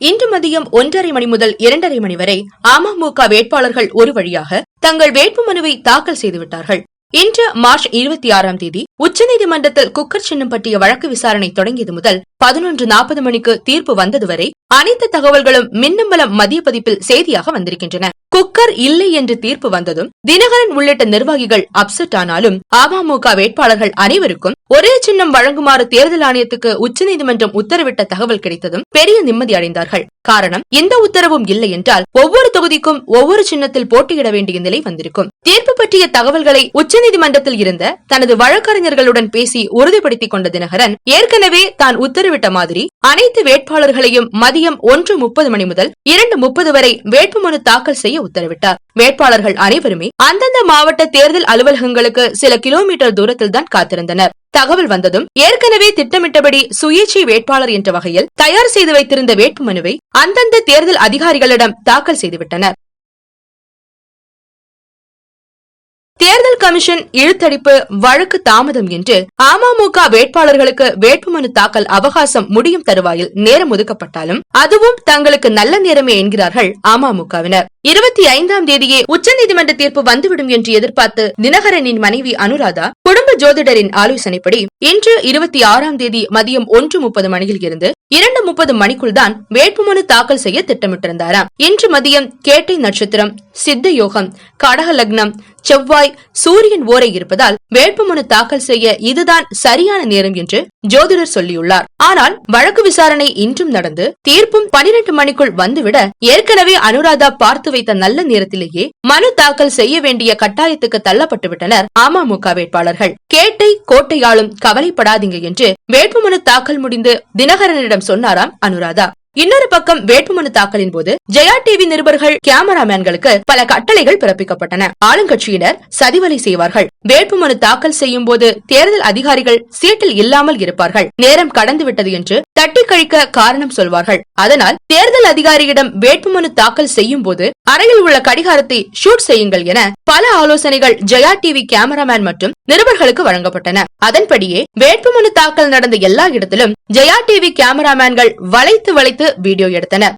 இன்று மதியம் ஒன்றரை மணி முதல் இரண்டரை மணி வரை அமமுக வேட்பாளர்கள் ஒரு வழியாக தங்கள் வேட்புமனுவை தாக்கல் செய்துவிட்டார்கள். இன்று மார்ச் இருபத்தி ஆறாம் தேதி உச்சநீதிமன்றத்தில் குக்கர் சின்னம் பற்றிய வழக்கு விசாரணை தொடங்கியது முதல் பதினொன்று நாற்பது மணிக்கு தீர்ப்பு வந்தது வரை அனைத்து தகவல்களும் மின்னம்பலம் மதிய பதிப்பில் செய்தியாக வந்திருக்கின்றன. குக்கர் இல்லை என்று தீர்ப்பு வந்ததும் தினகரன் உள்ளிட்ட நிர்வாகிகள் அப்செட் ஆனாலும் அமமுக வேட்பாளர்கள் அனைவருக்கும் ஒரே சின்னம் வழங்குமாறு தேர்தல் ஆணையத்துக்கு உச்சநீதிமன்றம் உத்தரவிட்ட தகவல் கிடைத்ததும் பெரிய நிம்மதி அடைந்தார்கள். காரணம் எந்த உத்தரவும் இல்லை என்றால் ஒவ்வொரு தொகுதிக்கும் ஒவ்வொரு சின்னத்தில் போட்டியிட வேண்டிய நிலை வந்திருக்கும். தீர்ப்பு பற்றிய தகவல்களை உச்சநீதிமன்றத்தில் இருந்த தனது வழக்கறிஞர்களுடன் பேசி உறுதிப்படுத்திக் கொண்ட தினகரன் ஏற்கனவே தான் உத்தரவிட்ட மாதிரி அனைத்து வேட்பாளர்களையும் மதியம் ஒன்று முப்பது மணி முதல் இரண்டு முப்பது வரை வேட்புமனு தாக்கல் செய்ய உத்தரவிட்டார். வேட்பாளர்கள் அனைவருமே அந்தந்த மாவட்ட தேர்தல் அலுவலகங்களுக்கு சில கிலோமீட்டர் தூரத்தில் தான் காத்திருந்தனர். தகவல் வந்ததும் ஏற்கனவே திட்டமிட்டபடி சுயேட்சை வேட்பாளர் என்ற வகையில் தயார் செய்து வைத்திருந்த வேட்புமனுவை அந்தந்த தேர்தல் அதிகாரிகளிடம் தாக்கல் செய்துவிட்டனர். கமிஷன் இழுத்தடிப்பு வழக்கு தாமதம் என்று அமமுக வேட்பாளர்களுக்கு வேட்புமனு தாக்கல் அவகாசம் முடியும் தருவாயில் நேரம் ஒதுக்கப்பட்டாலும் அதுவும் தங்களுக்கு நல்ல நேரமே என்கிறார்கள் அமமுகவினர். இருபத்தி ஐந்தாம் தேதியே உச்சநீதிமன்ற தீர்ப்பு வந்துவிடும் என்று எதிர்பார்த்து தினகரனின் மனைவி அனுராதா ஜோதிடரின் ஆலோசனைப்படி இன்று இருபத்தி ஆறாம் தேதி மதியம் ஒன்று முப்பது மணியில் இருந்து இரண்டு முப்பது மணிக்குள் தான் வேட்புமனு தாக்கல் செய்ய திட்டமிட்டிருந்தாராம். இன்று மதியம் கேட்டை நட்சத்திரம் சித்த யோகம் கடக லக்னம் செவ்வாய் சூரியன் ஓரை இருப்பதால் வேட்புமனு தாக்கல் செய்ய இதுதான் சரியான நேரம் என்று ஜோதிடர் சொல்லியுள்ளார். ஆனால் வழக்கு விசாரணை இன்றும் நடந்து தீர்ப்பும் பனிரெண்டு மணிக்குள் வந்துவிட ஏற்கனவே அனுராதா பார்த்து வைத்த நல்ல நேரத்திலேயே மனு தாக்கல் செய்ய வேண்டிய கட்டாயத்துக்கு தள்ளப்பட்டு விட்டனர் அமமுக வேட்பாளர்கள். கேட்டை கோட்டையாலும் கவலைப்படாதீங்க என்று வேட்புமனு தாக்கல் முடிந்து தினகரனிடம் சொன்னாராம் அனுராதா. இன்னொரு பக்கம் வேட்புமனு தாக்கலின் போது ஜெயா டிவி நிருபர்கள் கேமராமேன்களுக்கு பல கட்டளைகள் பிறப்பிக்கப்பட்டன. ஆளுங்கட்சியினர் சதிவலை செய்வார்கள். வேட்புமனு தாக்கல் செய்யும் போது தேர்தல் அதிகாரிகள் சீட்டில் இல்லாமல் இருப்பார்கள். நேரம் கடந்து விட்டது என்று தட்டி கழிக்க காரணம் சொல்வார்கள். அதனால் தேர்தல் அதிகாரியிடம் வேட்புமனு தாக்கல் செய்யும் போது அறையில் உள்ள கடிகாரத்தை ஷூட் செய்யுங்கள் என பல ஆலோசனைகள் ஜெயா டிவி கேமராமேன் மற்றும் நிருபர்களுக்கு வழங்கப்பட்டன. அதன்படியே வேட்புமனு தாக்கல் நடந்த எல்லா இடத்திலும் ஜெயா டிவி கேமராமேன்கள் வளைத்து வளைத்து வீடியோ எடுத்தனர்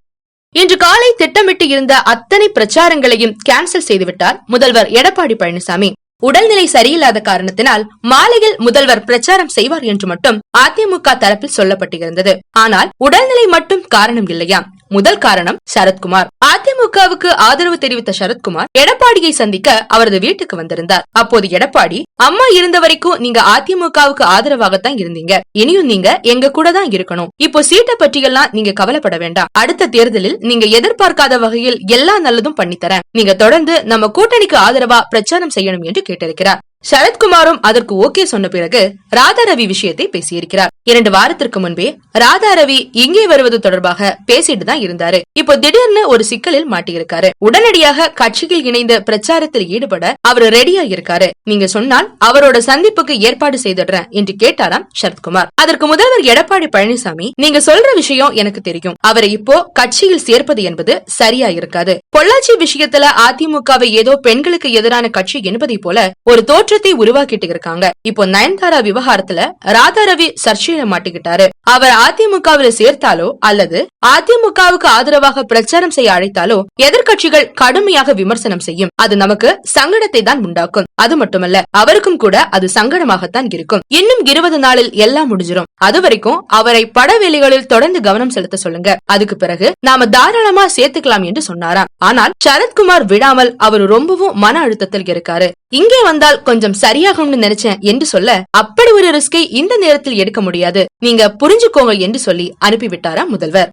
இன்று காலை திட்டமிட்டு இருந்த அத்தனை பிரச்சாரங்களையும் கேன்சல் செய்துவிட்டார் முதல்வர் எடப்பாடி பழனிசாமி. உடல்நிலை சரியில்லாத காரணத்தினால் மாலையில் முதல்வர் பிரச்சாரம் செய்வார் என்று மட்டும் அதிமுக தரப்பில் சொல்லப்பட்டிருந்தது. ஆனால் உடல்நிலை மட்டும் காரணம் இல்லையா? முதல் காரணம் சரத்குமார். அதிமுகவுக்கு ஆதரவு தெரிவித்த சரத்குமார் எடப்பாடியை சந்திக்க அவரது வீட்டுக்கு வந்திருந்தார். அப்போது எடப்பாடி அம்மா இருந்த வரைக்கும் நீங்க அதிமுகவுக்கு ஆதரவாகத்தான் இருந்தீங்க. இனியும் நீங்க எங்க கூட தான் இருக்கணும். இப்போ சீட்டை பற்றியெல்லாம் நீங்க கவலைப்பட வேண்டாம். அடுத்த தேர்தலில் நீங்க எதிர்பார்க்காத வகையில் எல்லா நல்லதும் பண்ணித்தரேன். நீங்க தொடர்ந்து நம்ம கூட்டணிக்கு ஆதரவா பிரச்சாரம் செய்யணும் என்று கேட்டிருக்கிறார். சரத்குமாரும் அதற்கு ஓகே சொன்ன பிறகு ராதா ரவி விஷயத்தை பேசியிருக்கிறார். இரண்டு வாரத்திற்கு முன்பே ராதா ரவி இங்கே வருவது தொடர்பாக பேசிட்டு தான் இருந்தாரு. இப்போ திடீர்னு ஒரு சிக்கலில் மாட்டியிருக்காரு. உடனடியாக கட்சியில் இணைந்த பிரச்சாரத்தில் ஈடுபட அவர் ரெடியா இருக்காரு. நீங்க சொன்னால் அவரோட சந்திப்புக்கு ஏற்பாடு செய்திடுறேன் என்று கேட்டாராம் சரத்குமார். அதற்கு முதல்வர் எடப்பாடி பழனிசாமி நீங்க சொல்ற விஷயம் எனக்கு தெரியும். அவரை இப்போ கட்சியில் சேர்ப்பது என்பது சரியா இருக்காது. பொள்ளாச்சி விஷயத்துல அதிமுகவை ஏதோ பெண்களுக்கு எதிரான கட்சி என்பதை போல ஒரு தோற்ற மாற்றத்தை உருவாக்கிட்டு இருக்காங்க இப்போ நயன்தாரா விவகாரத்துல ராதா ரவி சர்ச்சையில மாட்டிக்கிட்டாரு. அவர் அதிமுகவில சேர்த்தாலோ அல்லது அதிமுகவுக்கு ஆதரவாக பிரச்சாரம் செய்ய அழைத்தாலோ எதிர்கட்சிகள் கடுமையாக விமர்சனம் செய்யும். அது நமக்கு சங்கடத்தை தான் உண்டாக்கும். அது மட்டுமல்ல அவருக்கும் கூட அது சங்கடமாகத்தான் இருக்கும். இன்னும் இருபது நாளில் எல்லாம் முடிஞ்சிரும். அது வரைக்கும் அவரை பட வேலைகளில் தொடர்ந்து கவனம் செலுத்த சொல்லுங்க. அதுக்கு பிறகு நாம தாராளமா சேர்த்துக்கலாம் என்று சொன்னாராம். ஆனால் சரத்குமார் விடாமல் அவர் ரொம்பவும் மன அழுத்தத்தில் இருக்காரு. இங்கே வந்தால் கொஞ்சம் சரியாகும்னு நினைச்சேன் என்று சொல்ல அப்படி ஒரு ரிஸ்கை இந்த நேரத்தில் எடுக்க முடியாது. நீங்க புரிஞ்சுக்கோங்க என்று சொல்லி அனுப்பிவிட்டாரா முதல்வர்.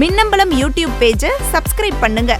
மின்னம்பலம் யூடியூப் பேஜை சப்ஸ்கிரைப் பண்ணுங்க.